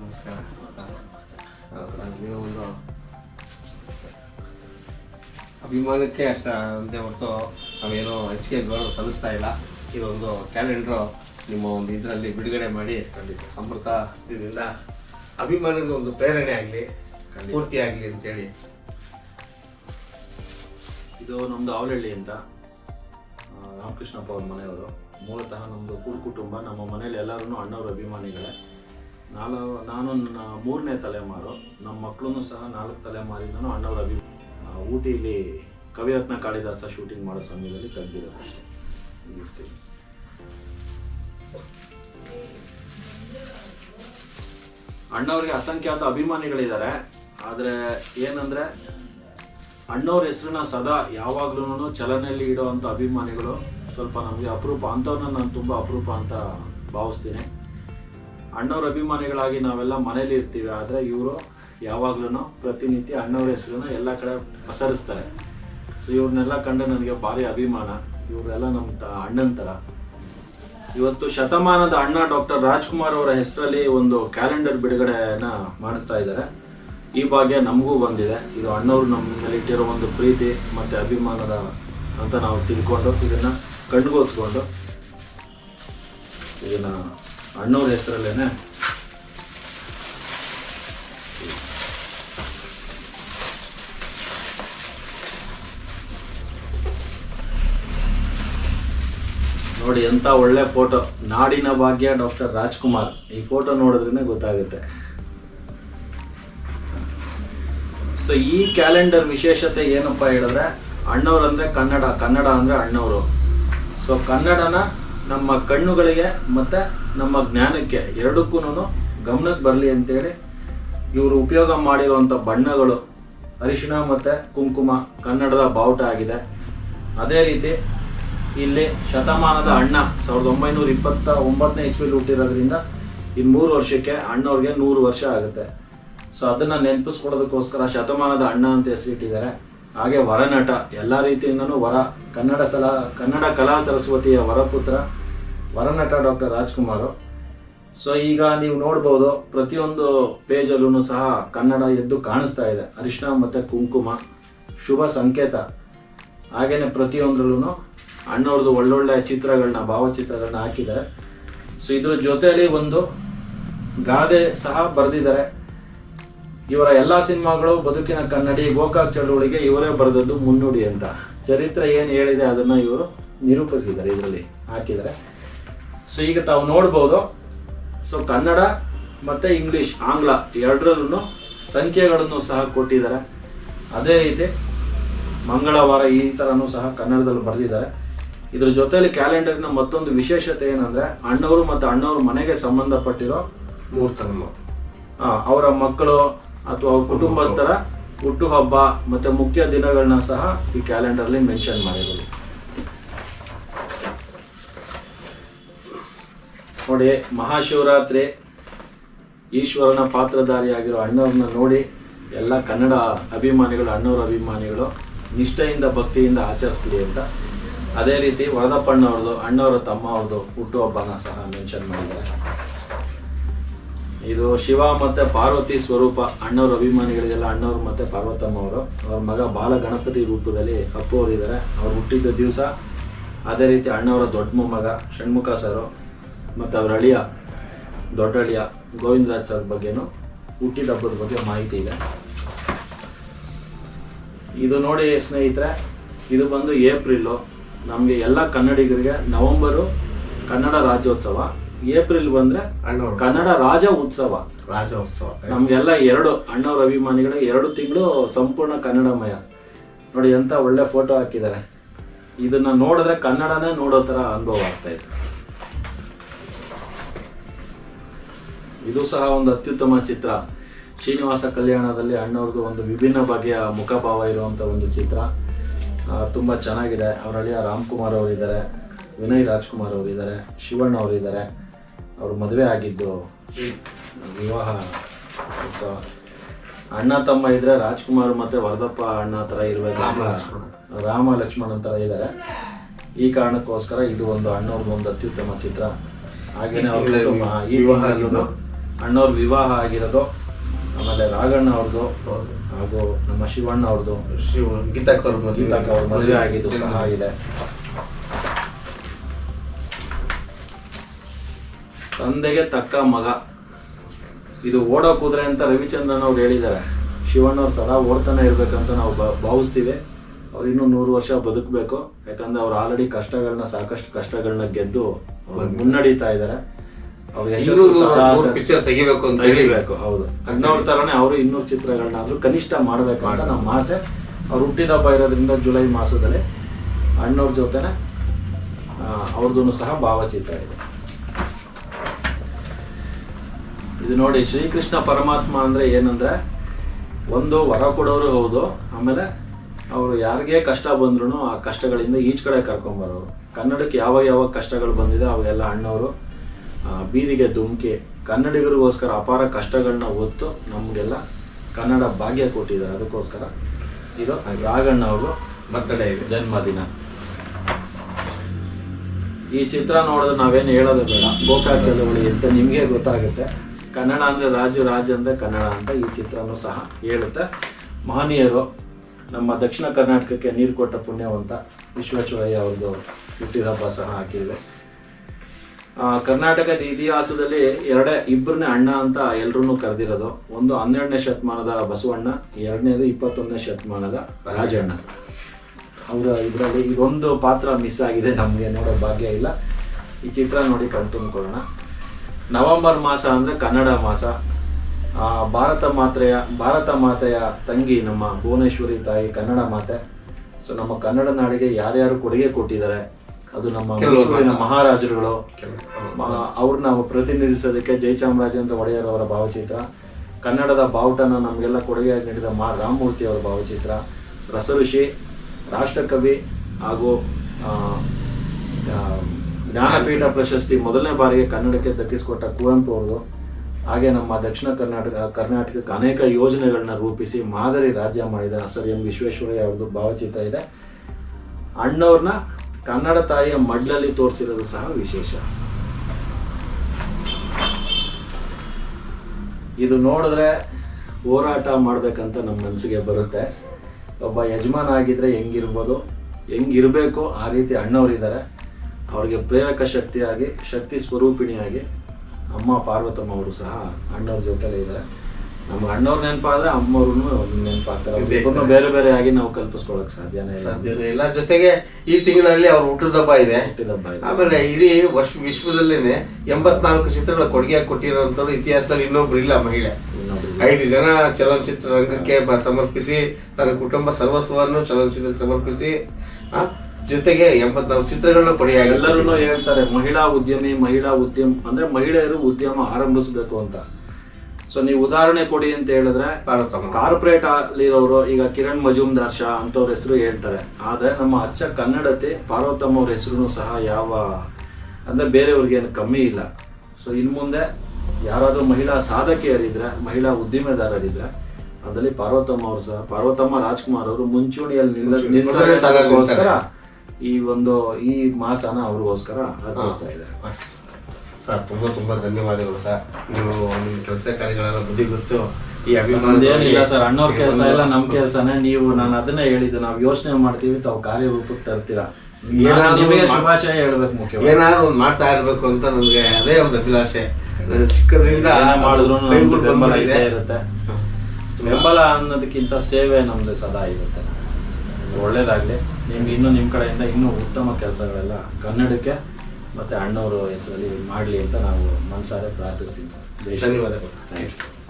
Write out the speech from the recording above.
ನಮಸ್ಕಾರ. ಒಂದು ಅಭಿಮಾನಕ್ಕೆ ಅಷ್ಟ ಅಂತೆ ಹೊರತು ನಾವೇನೋ ಹೆಚ್ಚಿಗೆ ಗೌರವ ಸಲ್ಲಿಸ್ತಾ ಇಲ್ಲ. ಇದೊಂದು ಕ್ಯಾಲೆಂಡ್ರು ನಿಮ್ಮ ಒಂದು ಇದರಲ್ಲಿ ಬಿಡುಗಡೆ ಮಾಡಿ ಖಂಡಿತ ಅಮೃತ ಹಸ್ತಿದಿಂದ ಅಭಿಮಾನದ ಒಂದು ಪ್ರೇರಣೆ ಆಗಲಿ ಪೂರ್ತಿ ಆಗಲಿ ಅಂತೇಳಿ. ಇದು ನಮ್ಮದು ಅವಲಹಳ್ಳಿ ಅಂತ ರಾಮಕೃಷ್ಣಪ್ಪ ಅವ್ರ ಮನೆಯವರು. ಮೂಲತಃ ನಮ್ಮದು ಕೂಡು ಕುಟುಂಬ ನಮ್ಮ ಮನೇಲಿ ಎಲ್ಲರೂ ಅಣ್ಣವ್ರ ಅಭಿಮಾನಿಗಳೇ. ನಾನು ನಾನು ನನ್ನ ಮೂರನೇ ತಲೆಮಾರು ನಮ್ಮ ಮಕ್ಕಳೂ ಸಹ ನಾಲ್ಕು ತಲೆಮಾರಿನೂ ಅಣ್ಣವ್ರ ಅಭಿಮಾನಿ ಆ, ಊಟಿಲಿ ಕವಿರತ್ನ ಕಾಳಿದಾಸ ಶೂಟಿಂಗ್ ಮಾಡೋ ಸಮಯದಲ್ಲಿ ತೆಗ್ದಿರೋದು ಅಷ್ಟೇ. ಇರ್ತೀವಿ ಅಣ್ಣವ್ರಿಗೆ ಅಸಂಖ್ಯಾತ ಅಭಿಮಾನಿಗಳಿದ್ದಾರೆ. ಆದರೆ ಏನಂದ್ರೆ ಅಣ್ಣವ್ರ ಹೆಸರನ್ನ ಸದಾ ಯಾವಾಗ್ಲೂ ಚಲನೆಯಲ್ಲಿ ಇಡೋವಂಥ ಅಭಿಮಾನಿಗಳು. ಸ್ವಲ್ಪ ನಮಗೆ ಅಪರೂಪ, ಅಂಥವ್ರನ್ನ ನಾನು ತುಂಬ ಅಪರೂಪ ಅಂತ ಭಾವಿಸ್ತೀನಿ. ಅಣ್ಣವ್ರ ಅಭಿಮಾನಿಗಳಾಗಿ ನಾವೆಲ್ಲ ಮನೇಲಿ ಇರ್ತೀವಿ, ಆದರೆ ಇವರು ಯಾವಾಗ್ಲೂ ಪ್ರತಿನಿತ್ಯ ಅಣ್ಣವ್ರ ಹೆಸರನ್ನ ಎಲ್ಲ ಕಡೆ ಪಸರಿಸ್ತಾರೆ. ಸೊ ಇವ್ರನ್ನೆಲ್ಲ ಕಂಡು ನನಗೆ ಭಾರಿ ಅಭಿಮಾನ. ಇವರೆಲ್ಲ ನಮ್ಮ ತ- ಅಣ್ಣನ ಥರ. ಇವತ್ತು ಶತಮಾನದ ಅಣ್ಣ ಡಾಕ್ಟರ್ ರಾಜ್ಕುಮಾರ್ ಅವರ ಹೆಸರಲ್ಲಿ ಒಂದು ಕ್ಯಾಲೆಂಡರ್ ಬಿಡುಗಡೆನ ಮಾಡಿಸ್ತಾ ಇದ್ದಾರೆ. ಈ ಭಾಗ್ಯ ನಮಗೂ ಬಂದಿದೆ. ಇದು ಅಣ್ಣವ್ರು ನಮ್ಮ ಮೇಲೆ ಇಟ್ಟಿರೋ ಒಂದು ಪ್ರೀತಿ ಮತ್ತು ಅಭಿಮಾನದ ಅಂತ ನಾವು ತಿಳ್ಕೊಂಡು ಇದನ್ನು ಕಣ್ಗೋತ್ಕೊಂಡು ಇದನ್ನು ಅಣ್ಣವ್ರ ಹೆಸರಲ್ಲೇನೆ ನೋಡಿ ಎಂಥ ಒಳ್ಳೆ ಫೋಟೋ ನಾಡಿನ ಭಾಗ್ಯ ಡಾಕ್ಟರ್ ರಾಜ್ಕುಮಾರ್. ಈ ಫೋಟೋ ನೋಡಿದ್ರೇ ಗೊತ್ತಾಗುತ್ತೆ. ಸೊ ಈ ಕ್ಯಾಲೆಂಡರ್ ವಿಶೇಷತೆ ಏನಪ್ಪ ಹೇಳಿದ್ರೆ, ಅಣ್ಣವ್ರು ಅಂದ್ರೆ ಕನ್ನಡ ಕನ್ನಡ ಅಂದ್ರೆ ಅಣ್ಣವರು. ಸೊ ಕನ್ನಡನ ನಮ್ಮ ಕಣ್ಣುಗಳಿಗೆ ಮತ್ತೆ ನಮ್ಮ ಜ್ಞಾನಕ್ಕೆ ಎರಡಕ್ಕೂ ಗಮನಕ್ಕೆ ಬರಲಿ ಅಂತೇಳಿ ಇವರು ಉಪಯೋಗ ಮಾಡಿರುವಂಥ ಬಣ್ಣಗಳು ಅರಿಶಿಣ ಮತ್ತೆ ಕುಂಕುಮ ಕನ್ನಡದ ಬಾವುಟ ಆಗಿದೆ. ಅದೇ ರೀತಿ ಇಲ್ಲಿ ಶತಮಾನದ ಅಣ್ಣ ಸಾವಿರದ ಒಂಬೈನೂರ ಇಪ್ಪತ್ತ ಒಂಬತ್ತನೇ ಇಸ್ವಿಲಿ ಹುಟ್ಟಿರೋದ್ರಿಂದ ಇನ್ನು ಮೂರು ವರ್ಷಕ್ಕೆ ಅಣ್ಣವ್ರಿಗೆ ನೂರು ವರ್ಷ ಆಗುತ್ತೆ. ಸೊ ಅದನ್ನ ನೆನಪಿಸ್ಕೊಡೋದಕ್ಕೋಸ್ಕರ ಶತಮಾನದ ಅಣ್ಣ ಅಂತ ಹೆಸರಿಟ್ಟಿದ್ದಾರೆ. ಹಾಗೆ ವರನಟ, ಎಲ್ಲ ರೀತಿಯಿಂದನೂ ವರ, ಕನ್ನಡ ಸಲ, ಕನ್ನಡ ಕಲಾ ಸರಸ್ವತಿಯ ವರಪುತ್ರ, ವರನಟ ಡಾಕ್ಟರ್ ರಾಜ್ಕುಮಾರ್. ಸೊ ಈಗ ನೀವು ನೋಡ್ಬೋದು, ಪ್ರತಿಯೊಂದು ಪೇಜಲ್ಲೂ ಸಹ ಕನ್ನಡ ಎದ್ದು ಕಾಣಿಸ್ತಾ ಇದೆ. ಅರಿಶಿನ ಮತ್ತು ಕುಂಕುಮ, ಶುಭ ಸಂಕೇತ. ಹಾಗೆಯೇ ಪ್ರತಿಯೊಂದ್ರಲ್ಲೂ ಅಣ್ಣವ್ರದ್ದು ಒಳ್ಳೊಳ್ಳೆ ಚಿತ್ರಗಳನ್ನ ಭಾವಚಿತ್ರಗಳನ್ನ ಹಾಕಿದ್ದಾರೆ. ಸೊ ಇದ್ರ ಜೊತೆಯಲ್ಲಿ ಒಂದು ಗಾದೆ ಸಹ ಬರೆದಿದ್ದಾರೆ. ಇವರ ಎಲ್ಲಾ ಸಿನಿಮಾಗಳು ಬದುಕಿನ ಕನ್ನಡಿ ಗೋಕಾಕ್ ಚಳುವಳಿಗೆ ಇವರೇ ಬರೆದದ್ದು ಮುನ್ನುಡಿ ಅಂತ. ಚರಿತ್ರೆ ಏನು ಹೇಳಿದೆ ಅದನ್ನ ಇವರು ನಿರೂಪಿಸಿದ್ದಾರೆ ಇದರಲ್ಲಿ ಹಾಕಿದ್ದಾರೆ. ಸೊ ಈಗ ತಾವು ನೋಡ್ಬೋದು. ಸೊ ಕನ್ನಡ ಮತ್ತೆ ಇಂಗ್ಲಿಷ್ ಆಂಗ್ಲ ಎರಡರಲ್ಲೂ ಸಂಖ್ಯೆಗಳನ್ನು ಸಹ ಕೊಟ್ಟಿದ್ದಾರೆ. ಅದೇ ರೀತಿ ಮಂಗಳವಾರ ಈ ಥರನೂ ಸಹ ಕನ್ನಡದಲ್ಲಿ ಬರೆದಿದ್ದಾರೆ. ಇದ್ರ ಜೊತೆಯಲ್ಲಿ ಕ್ಯಾಲೆಂಡರ್ನ ಮತ್ತೊಂದು ವಿಶೇಷತೆ ಏನಂದ್ರೆ ಅಣ್ಣವರು ಮತ್ತು ಅಣ್ಣವರು ಮನೆಗೆ ಸಂಬಂಧಪಟ್ಟಿರೋ ಮೂರ್ತನ ಅವರ ಮಕ್ಕಳು ಅಥವಾ ಅವ್ರ ಕುಟುಂಬಸ್ಥರ ಹುಟ್ಟುಹಬ್ಬ ಮತ್ತೆ ಮುಖ್ಯ ದಿನಗಳನ್ನ ಸಹ ಈ ಕ್ಯಾಲೆಂಡರ್ಲಿ ಮೆನ್ಷನ್ ಮಾಡಿರೋದು. ನೋಡಿ, ಮಹಾಶಿವರಾತ್ರಿ ಈಶ್ವರನ ಪಾತ್ರಧಾರಿಯಾಗಿರೋ ಅಣ್ಣವ್ರನ್ನ ನೋಡಿ ಎಲ್ಲ ಕನ್ನಡ ಅಭಿಮಾನಿಗಳು, ಅಣ್ಣವ್ರ ಅಭಿಮಾನಿಗಳು ನಿಷ್ಠೆಯಿಂದ, ಭಕ್ತಿಯಿಂದ ಆಚರಿಸಲಿ ಅಂತ. ಅದೇ ರೀತಿ ವರದಪ್ಪಣ್ಣವ್ರದ್ದು, ಅಣ್ಣವರ ತಮ್ಮ ಅವ್ರದ್ದು ಹುಟ್ಟುಹಬ್ಬನ ಸಹ ಮೆನ್ಷನ್ ಮಾಡಿದ್ದಾರೆ. ಇದು ಶಿವ ಮತ್ತೆ ಪಾರ್ವತಿ ಸ್ವರೂಪ ಅಣ್ಣವ್ರ ಅಭಿಮಾನಿಗಳಿಗೆಲ್ಲ ಅಣ್ಣವ್ರು ಮತ್ತೆ ಪಾರ್ವತಮ್ಮ ಅವರು ಅವ್ರ ಮಗ ಬಾಲ ಗಣಪತಿ ರೂಪದಲ್ಲಿ ಅಪ್ಪು ಅವರಿದ್ದಾರೆ ಅವ್ರು ಹುಟ್ಟಿದ್ದ ದಿವಸ ಅದೇ ರೀತಿ ಅಣ್ಣವರ ದೊಡ್ಡ ಮೊಮ್ಮಗ ಷಣ್ಮುಖ ಸರ್ ಮತ್ತು ಅವ್ರ ಅಳಿಯ ದೊಡ್ಡ ಅಳಿಯ ಗೋವಿಂದರಾಜ್ ಸರ್ ಬಗ್ಗೆನೂ ಹುಟ್ಟಿದ ಹಬ್ಬದ ಬಗ್ಗೆ ಮಾಹಿತಿ ಇದೆ. ಇದು ನೋಡಿ ಸ್ನೇಹಿತರೆ ಇದು ಬಂದು ಏಪ್ರಿಲ್ಲು ನಮಗೆ ಎಲ್ಲ ಕನ್ನಡಿಗರಿಗೆ ನವೆಂಬರು ಕನ್ನಡ ರಾಜ್ಯೋತ್ಸವ. ಏಪ್ರಿಲ್ ಬಂದ್ರೆ ಅಣ್ಣವ್ರು. ಕನ್ನಡ ರಾಜ ಉತ್ಸವ. ರಾಜೋತ್ಸವ. ನಮ್ಗೆಲ್ಲ ಎರಡು ಅಣ್ಣವ್ರ ಅಭಿಮಾನಿಗಳಿಗೆ ಎರಡು ತಿಂಗಳು ಸಂಪೂರ್ಣ ಕನ್ನಡಮಯ. ನೋಡಿ ಎಂತ ಒಳ್ಳೆ ಫೋಟೋ ಹಾಕಿದ್ದಾರೆ. ಇದನ್ನ ನೋಡಿದ್ರೆ ಕನ್ನಡನೇ ನೋಡೋ ತರ ಅನುಭವ ಆಗ್ತಾ ಇದೆ. ಇದು ಸಹ ಒಂದು ಅತ್ಯುತ್ತಮ ಚಿತ್ರ. ಶ್ರೀನಿವಾಸ ಕಲ್ಯಾಣದಲ್ಲಿ ಅಣ್ಣವ್ರದ್ದು ಒಂದು ವಿಭಿನ್ನ ಬಗೆಯ ಮುಖಭಾವ ಇರುವಂತ ಒಂದು ಚಿತ್ರ. ತುಂಬಾ ಚೆನ್ನಾಗಿದೆ. ಅವರಲ್ಲಿ ಅಳಿಯ ರಾಮ್ಕುಮಾರ್ ಅವರಿದ್ದಾರೆ ವಿನಯ್ ರಾಜ್ಕುಮಾರ್ ಅವರಿದ್ದಾರೆ ಶಿವಣ್ಣ ಅವರಿದ್ದಾರೆ. ಅವರು ಮದುವೆ ಆಗಿದ್ದು. ವಿವಾಹ. ಉತ್ಸವ ಅಣ್ಣ ತಮ್ಮ ಇದ್ರೆ ರಾಜ್ಕುಮಾರ್ ಮತ್ತೆ ವರದಪ್ಪ ಅಣ್ಣ ತರ ಇರ್ಬೇಕು. ರಾಮ ಲಕ್ಷ್ಮಣ. ಅಂತ ಇದ್ದಾರೆ ಈ ಕಾರಣಕ್ಕೋಸ್ಕರ ಇದು ಒಂದು ಅಣ್ಣವ್ರ ಒಂದು ಅತ್ಯುತ್ತಮ ಚಿತ್ರ. ಹಾಗೇನೆ ಈ ವಿವಾಹ ಆಗಿರೋದು. ಅಣ್ಣವ್ರ ವಿವಾಹ ಆಗಿರೋದು ಆಮೇಲೆ ರಾಘಣ್ಣ ಅವ್ರದ್ದು ಹಾಗೂ ನಮ್ಮ ಶಿವಣ್ಣ ಅವ್ರದ್ದು ಶಿವ ಗೀತಾಕ್ ಅವ್ರ ಗೀತಾಕ್ ಅವ್ರ ಮದುವೆ ಆಗಿದ್ದು ಸಹ ಇದೆ. ತಂದೆಗೆ ತಕ್ಕ ಮಗ. ಇದು ಓಡೋ ಕುದುರೆ ಅಂತ ರವಿಚಂದ್ರನ್ ಅವ್ರು ಹೇಳಿದ್ದಾರೆ. ಶಿವಣ್ಣವ್ರು ಸದಾ ಓಡ್ತಾನೆ ಇರ್ಬೇಕಂತ ನಾವು ಭಾವಿಸ್ತೀವಿ. ಅವ್ರು ಇನ್ನೂ ನೂರು ವರ್ಷ ಬದುಕಬೇಕು. ಯಾಕಂದ್ರೆ ಅವ್ರು ಆಲ್ರೆಡಿ ಕಷ್ಟಗಳನ್ನ ಸಾಕಷ್ಟು ಕಷ್ಟಗಳನ್ನ ಗೆದ್ದು ಮುನ್ನಡೀತಾ ಇದ್ದಾರೆ. ತೆಗಿಬೇಕು ಅಂತ ಹೇಳಿ ತೆಗಿಬೇಕು ಹೌದು. ತರನೇ ಅವರು ಇನ್ನೂರು ಚಿತ್ರಗಳನ್ನಾದ್ರೂ ಕನಿಷ್ಠ ಮಾಡ್ಬೇಕು ಅಂತ ನಮ್ಮ ಆಸೆ. ಅವ್ರು ಹುಟ್ಟಿದ ಹಬ್ಬ ಇರೋದ್ರಿಂದ ಜುಲೈ ಮಾಸದಲ್ಲಿ ಅಣ್ಣವ್ರ ಜೊತೆನೆ ಅವ್ರದ್ದು ಸಹ ಭಾವಚಿತ್ರ ಇದೆ. ಇದು ನೋಡಿ, ಶ್ರೀಕೃಷ್ಣ ಪರಮಾತ್ಮ ಅಂದ್ರೆ ಏನಂದ್ರೆ, ಒಂದು ವರ ಕೊಡೋರು ಹೌದು, ಆಮೇಲೆ ಅವರು ಯಾರಿಗೆ ಕಷ್ಟ ಬಂದ್ರು ಆ ಕಷ್ಟಗಳಿಂದ ಈಚ್ ಕಡೆ ಕರ್ಕೊಂಬರೋರು. ಕನ್ನಡಕ್ಕೆ ಯಾವಾಗ ಯಾವಾಗ ಕಷ್ಟಗಳು ಬಂದಿದೆ, ಅವೆಲ್ಲ ಅಣ್ಣವರು ಬೀದಿಗೆ ಧುಮುಕಿ, ಕನ್ನಡಿಗರಿಗೋಸ್ಕರ ಅಪಾರ ಕಷ್ಟಗಳನ್ನ ಹೊತ್ತು ನಮಗೆಲ್ಲ ಕನ್ನಡ ಭಾಗ್ಯ ಕೊಟ್ಟಿದ್ದಾರೆ. ಅದಕ್ಕೋಸ್ಕರ ಇದು ರಾಘಣ್ಣ ಅವರು ಬರ್ತಡೇ ಜನ್ಮದಿನ. ಈ ಚಿತ್ರ ನೋಡಿದ್ರೆ ನಾವೇನು ಹೇಳೋದು ಬೇಡ. ಗೋಕಾಕ್ ಚಳವಳಿ ಅಂತ ನಿಮಗೆ ಗೊತ್ತಾಗುತ್ತೆ. ಕನ್ನಡ ಅಂದರೆ ರಾಜು, ರಾಜ ಅಂದರೆ ಕನ್ನಡ ಅಂತ ಈ ಚಿತ್ರನೂ ಸಹ ಹೇಳುತ್ತೆ. ಮಹನೀಯರು ನಮ್ಮ ದಕ್ಷಿಣ ಕರ್ನಾಟಕಕ್ಕೆ ನೀರು ಕೊಟ್ಟ ಪುಣ್ಯವಂತ ವಿಶ್ವೇಶ್ವರಯ್ಯ ಅವ್ರದ್ದು ಹುಟ್ಟಿದಬ್ಬ ಸಹ ಹಾಕಿದೆ ಕರ್ನಾಟಕದ ಇತಿಹಾಸದಲ್ಲಿ ಎರಡೇ ಇಬ್ಬರನೇ ಅಣ್ಣ ಅಂತ ಎಲ್ಲರೂ ಕರೆದಿರೋದು. ಒಂದು ಹನ್ನೆರಡನೇ ಶತಮಾನದ ಬಸವಣ್ಣ, ಎರಡನೇದು ಇಪ್ಪತ್ತೊಂದನೇ ಶತಮಾನದ ರಾಜಣ್ಣ. ಅವರ ಇದರಲ್ಲಿ ಇದೊಂದು ಪಾತ್ರ ಮಿಸ್ ಆಗಿದೆ ನಮಗೆ, ನೋಡೋ ಭಾಗ್ಯ ಇಲ್ಲ. ಈ ಚಿತ್ರ ನೋಡಿ ಕಣ್ತುಂಬ್ಕೊಳ್ಳೋಣ. ನವೆಂಬರ್ ಮಾಸ ಅಂದ್ರೆ ಕನ್ನಡ ಮಾಸ. ಆ, ಭಾರತ ಮಾತೆಯ ಭಾರತ ಮಾತೆಯ ತಂಗಿ ನಮ್ಮ ಭುವನೇಶ್ವರಿ ತಾಯಿ ಕನ್ನಡ ಮಾತೆ. ಸೊ ನಮ್ಮ ಕನ್ನಡ ನಾಡಿಗೆ ಯಾರ್ಯಾರು ಕೊಡುಗೆ ಕೊಟ್ಟಿದ್ದಾರೆ ಅದು ನಮ್ಮ ಮೈಸೂರಿನ ಮಹಾರಾಜರುಗಳು. ಅವ್ರನ್ನ ಪ್ರತಿನಿಧಿಸೋದಕ್ಕೆ ಜಯಚಾಮರಾಜೇಂದ್ರ ಒಡೆಯರ್ ಒಡೆಯರ್ ಅವರ ಭಾವಚಿತ್ರ. ಕನ್ನಡದ ಬಾವುಟನ ನಮಗೆಲ್ಲ ಕೊಡುಗೆಯಾಗಿ ನೀಡಿದ ಮಾ ರಾಮಮೂರ್ತಿ ಅವರ ಭಾವಚಿತ್ರ. ರಸಋಷಿ ರಾಷ್ಟ್ರಕವಿ ಹಾಗೂ ಜ್ಞಾನಪೀಠ ಪ್ರಶಸ್ತಿ ಮೊದಲನೇ ಬಾರಿಗೆ ಕನ್ನಡಕ್ಕೆ ದಕ್ಕಿಸಿಕೊಟ್ಟ ಕುವೆಂಪು ಅವರು, ಹಾಗೆ ನಮ್ಮ ದಕ್ಷಿಣ ಕರ್ನಾಟಕ, ಕರ್ನಾಟಕಕ್ಕೆ ಅನೇಕ ಯೋಜನೆಗಳನ್ನ ರೂಪಿಸಿ ಮಾದರಿ ರಾಜ್ಯ ಮಾಡಿದ ಸರ್ ಎಂ ವಿಶ್ವೇಶ್ವರಯ್ಯ ಅವ್ರದ್ದು ಭಾವಚಿತ್ರ ಇದೆ. ಅಣ್ಣವ್ರನ್ನ ಕನ್ನಡ ತಾಯಿಯ ಮಡ್ಲಲ್ಲಿ ತೋರಿಸಿರೋದು ಸಹ ವಿಶೇಷ. ಇದು ನೋಡಿದ್ರೆ ಹೋರಾಟ ಮಾಡ್ಬೇಕಂತ ನಮ್ಮ ಮನಸ್ಸಿಗೆ ಬರುತ್ತೆ. ಒಬ್ಬ ಯಜಮಾನ ಆಗಿದ್ರೆ ಹೆಂಗಿರ್ಬೋದು, ಹೆಂಗಿರ್ಬೇಕು ಆ ರೀತಿ ಅಣ್ಣವರಿದ್ದಾರೆ. ಅವ್ರಿಗೆ ಪ್ರೇರಕ ಶಕ್ತಿಯಾಗಿ ಶಕ್ತಿ ಸ್ವರೂಪಿಣಿಯಾಗಿ ಅಮ್ಮ ಪಾರ್ವತಮ್ಮ ಅವರು ಸಹ ಅಣ್ಣವ್ರ ಜೊತೆಲೇ ಇದ್ದಾರೆ. ನಮ್ಗೆ ಅಣ್ಣವ್ರ ನೆನಪಾದ್ರೆ ಅಮ್ಮವ್ರು ನೆನಪಾಗ್ತಾರೆ. ಇಬ್ಬರನ್ನು ಬೇರೆ ಬೇರೆ ಆಗಿ ನಾವು ಕಲ್ಪಿಸ್ಕೊಳಕ್ ಸಾಧ್ಯನೇ ಸಾಧ್ಯ ಇಲ್ಲ. ಜೊತೆಗೆ ಈ ತಿಂಗಳಲ್ಲಿ ಅವ್ರ ಹುಟ್ಟಿದ ಹಬ್ಬ ಇದೆ. ಆಮೇಲೆ ಇಡೀ ವರ್ಷ ವಿಶ್ವದಲ್ಲೇನೆ ಎಂಬತ್ನಾಲ್ಕು ಚಿತ್ರಗಳ ಕೊಡುಗೆ ಕೊಟ್ಟಿರೋಂಥವ್ರು ಇತಿಹಾಸದಲ್ಲಿ ಇನ್ನೊಬ್ರು ಇಲ್ಲ ಮಹಿಳೆ. ಐದು ಜನ ಚಲನಚಿತ್ರ ರಂಗಕ್ಕೆ ಸಮರ್ಪಿಸಿ ತನ್ನ ಕುಟುಂಬ ಸರ್ವಸ್ವವನ್ನು ಚಲನಚಿತ್ರ ಸಮರ್ಪಿಸಿ ಜೊತೆಗೆ ಎಂಬತ್ನಾಲ್ಕು ಚಿತ್ರಗಳನ್ನ ಕೊಡಿ ಎಲ್ಲರೂ ಹೇಳ್ತಾರೆ ಮಹಿಳಾ ಉದ್ಯಮಿ ಮಹಿಳಾ ಉದ್ಯಮ ಅಂದ್ರೆ ಮಹಿಳೆಯರು ಉದ್ಯಮ ಆರಂಭಿಸಬೇಕು ಅಂತ. ಸೊ ನೀವು ಉದಾಹರಣೆ ಕೊಡಿ ಅಂತ ಹೇಳಿದ್ರೆ ಕಾರ್ಪೊರೇಟ್ ಅಲ್ಲಿರೋರು ಈಗ ಕಿರಣ್ ಮಜುಮ್ದಾರ್ ಶಾ ಅಂತವ್ರ ಹೆಸರು ಹೇಳ್ತಾರೆ. ಆದ್ರೆ ನಮ್ಮ ಅಚ್ಚ ಕನ್ನಡತೆ ಪಾರ್ವತಮ್ಮ ಅವ್ರ ಹೆಸರು ಸಹ ಯಾವ ಅಂದ್ರೆ ಬೇರೆಯವ್ರಿಗೆ ಏನು ಕಮ್ಮಿ ಇಲ್ಲ. ಸೊ ಇನ್ ಮುಂದೆ ಯಾರಾದ್ರೂ ಮಹಿಳಾ ಸಾಧಕಿಯರಿದ್ರೆ ಮಹಿಳಾ ಉದ್ದಿಮೆದಾರರಿದ್ರೆ ಅದರಲ್ಲಿ ಪಾರ್ವತಮ್ಮ ಅವರು ಸಹ ಪಾರ್ವತಮ್ಮ ರಾಜ್ಕುಮಾರ್ ಅವರು ಮುಂಚೂಣಿಯಲ್ಲಿ ನಿಲ್ಲ ಈ ಒಂದು ಈ ಮಾಸನ ಅವ್ರಿಗೋಸ್ಕರ ಅರ್ಪಿಸ್ತಾ ಇದ್ದಾರೆ. ಸರ್. ತುಂಬಾ ತುಂಬಾ ಧನ್ಯವಾದಗಳು ಸರ್. ನೀವು ನಿಮ್ಮ ಕೆಲಸ ಕಾರ್ಯಗಳೆಲ್ಲ ಬುದ್ಧಿ ಗೊತ್ತು ಈ ಅಭಿಮಾನ ಅದೇನಿಲ್ಲ ಸರ್. ಅಣ್ಣವ್ರ ಕೆಲಸ ಎಲ್ಲ ನಮ್ಮ ಕೆಲಸನೇ. ನೀವು ನಾನು ಅದನ್ನೇ ಹೇಳಿದ್ದು. ನಾವು ಯೋಚನೆ ಮಾಡ್ತೀವಿ ತಾವು ಕಾರ್ಯರೂಪಕ್ಕೆ ತರ್ತೀರಾ. ನಿಮಗೆ ಶುಭಾಶಯ ಹೇಳ್ಬೇಕು ಮುಖ್ಯ ಏನಾದ್ರು ಒಂದು ಮಾಡ್ತಾ ಇರ್ಬೇಕು ಅಂತ ನಮ್ಗೆ ಅದೇ ಒಂದು ಅಭಿಲಾಷೆ. ಚಿಕ್ಕದ್ರಿಂದ ಮಾಡಿದ್ರು ಬೆಂಬಲ. ಇರುತ್ತೆ. ಬೆಂಬಲ ಅನ್ನೋದಕ್ಕಿಂತ ಸೇವೆ ನಮ್ದು ಸದಾ ಇರುತ್ತೆ. ಒಳ್ಳೇದಾಗ್ಲಿ. ನಿಮ್ಗೆ ಇನ್ನೂ ನಿಮ್ಮ ಕಡೆಯಿಂದ ಇನ್ನೂ ಉತ್ತಮ ಕೆಲಸಗಳೆಲ್ಲ ಕನ್ನಡಕ್ಕೆ ಮತ್ತು ಅಣ್ಣವರು ಹೆಸರಲ್ಲಿ ಮಾಡಲಿ ಅಂತ ನಾವು ಮನಸಾರೆ ಪ್ರಾರ್ಥಿಸ್ತೀನಿ ಸರ್. ಧನ್ಯವಾದಗಳು. Thanks.